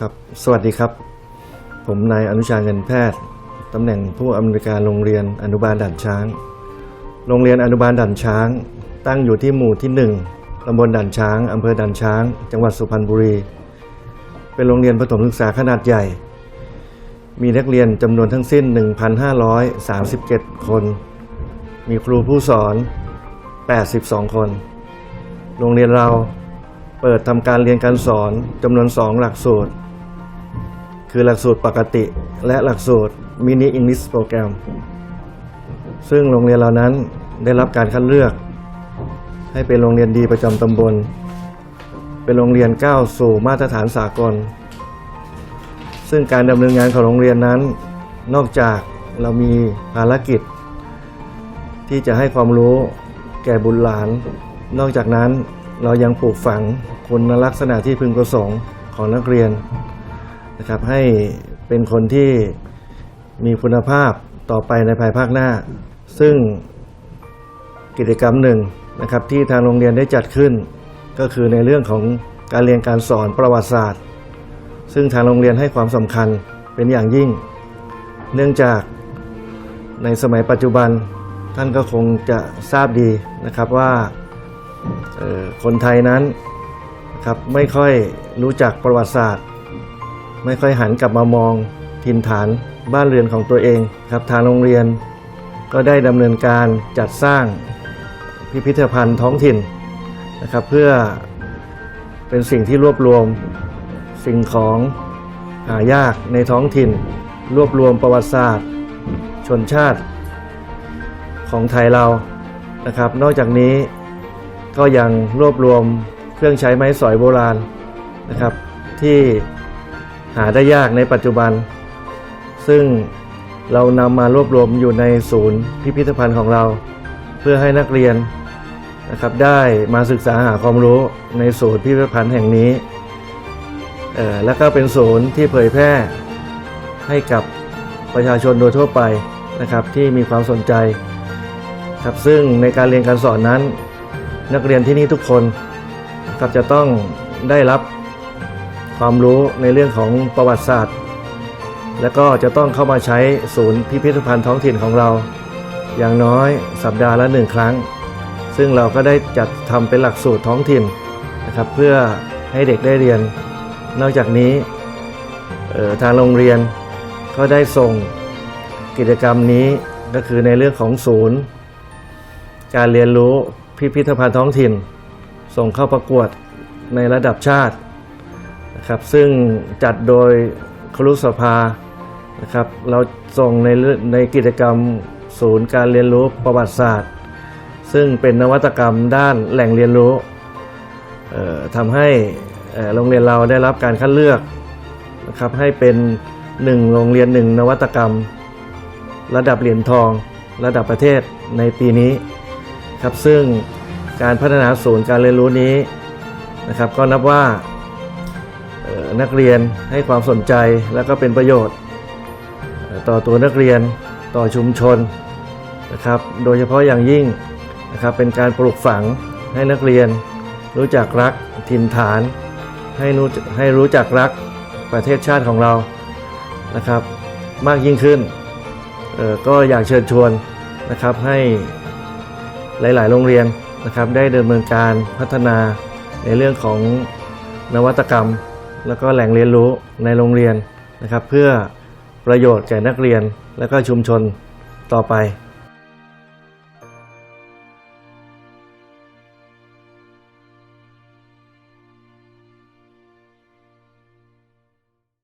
ครับ สวัสดีครับ ผมนายอนุชาเงินแพทย์ ตำแหน่งผู้อำนวยการโรงเรียนอนุบาลด่านช้าง โรงเรียนอนุบาลด่านช้าง ตั้งอยู่ที่หมู่ที่ 1ตำบลด่านช้าง อำเภอด่านช้าง จังหวัดสุพรรณบุรี เป็นโรงเรียนประถมศึกษาขนาดใหญ่ มีนักเรียนจำนวนทั้งสิ้น 1,537 คน มีครูผู้สอน 82 คน โรงเรียนเราเปิดทำการเรียนการสอนจำนวน 2 หลักสูตร คือหลักสูตรปกติ และหลักสูตรมินิอังกฤษโปรแกรมซึ่งโรงเรียนเรานั้นได้รับการคัดเลือก ให้เป็นโรงเรียนดีประจำตำบล เป็นโรงเรียนก้าวสู่มาตรฐานสากล ซึ่งการดำเนินงานของโรงเรียนนั้น นอกจากเรามีภารกิจ ที่จะให้ความรู้แก่บุตรหลาน นอกจากนั้นเรายังปลูกฝังคุณลักษณะที่พึงประสงค์ของนักเรียน นะครับให้เป็นคนที่มีคุณภาพต่อไปในภายภาคหน้า ซึ่งกิจกรรมหนึ่งนะครับที่ทางโรงเรียนได้จัดขึ้น ก็คือในเรื่องของการเรียนการสอนประวัติศาสตร์ ซึ่งทางโรงเรียนให้ความสำคัญเป็นอย่างยิ่ง เนื่องจากในสมัยปัจจุบันท่านก็คงจะทราบดีนะครับว่าคนไทยนั้นนะครับไม่ค่อยรู้จักประวัติศาสตร์ ไม่ค่อยหันกลับมามองถิ่นฐานบ้านเรือนของตัวเองครับทางโรงเรียน ก็ได้ดำเนินการจัดสร้างพิพิธภัณฑ์ท้องถิ่นนะครับ เพื่อเป็นสิ่งที่รวบรวมสิ่งของหายากในท้องถิ่น รวบรวมประวัติศาสตร์ ชนชาติ ของไทยเรานะครับ นอกจากนี้ก็ยังรวบรวมเครื่องใช้ไม้สอยโบราณนะครับ ที่ หาได้ยากในปัจจุบัน ซึ่งเรานำมารวบรวมอยู่ในศูนย์พิพิธภัณฑ์ของเรา เพื่อให้นักเรียนนะครับได้มาศึกษาหาความรู้ในศูนย์พิพิธภัณฑ์แห่งนี้เอ่อและก็เป็นศูนย์ที่เผยแพร่ให้กับประชาชนโดยทั่วไปนะครับที่มีความสนใจครับซึ่งในการเรียนการสอนนั้น นักเรียนที่นี่ทุกคนครับจะต้องได้รับ ความรู้ในเรื่องของประวัติศาสตร์ และก็จะต้องเข้ามาใช้ศูนย์พิพิธภัณฑ์ท้องถิ่นของเรา อย่างน้อยสัปดาห์ละหนึ่งครั้ง ซึ่งเราก็ได้จัดทำเป็นหลักสูตรท้องถิ่นนะครับเพื่อให้เด็กได้เรียน นอกจากนี้ทางโรงเรียนก็ได้ส่งกิจกรรมนี้ก็คือในเรื่องของศูนย์ การเรียนรู้พิพิธภัณฑ์ท้องถิ่น ส่งเข้าประกวดในระดับชาติ ครับซึ่งจัดโดยครุสภานะครับเราส่งในในกิจกรรมศูนย์การเรียนรู้ประวัติศาสตร์ ซึ่งเป็นนวัตกรรมด้านแหล่งเรียนรู้ทำให้โรงเรียนเราได้รับการคัดเลือกนะครับให้เป็นหนึ่งโรงเรียนหนึ่งนวัตกรรม ระดับเหรียญทอง ระดับประเทศในปีนี้ครับซึ่งการพัฒนาศูนย์การเรียนรู้นี้นะครับก็นับว่า นักเรียนให้ความสนใจและก็เป็นประโยชน์ ต่อตัวนักเรียนต่อชุมชนนะครับโดยเฉพาะอย่างยิ่งนะครับเป็นการปลูกฝังให้นักเรียน รู้จักรักถิ่นฐาน ให้รู้ให้รู้จักรักประเทศชาติของเรานะครับ มากยิ่งขึ้นก็อยากเชิญชวนนะครับให้หลาย ๆ โรงเรียนนะครับได้ดำเนินการพัฒนาในเรื่องของนวัตกรรม แล้วก็แหล่งเรียนรู้ในโรงเรียนนะครับ เพื่อประโยชน์แก่นักเรียนและก็ชุมชนต่อไป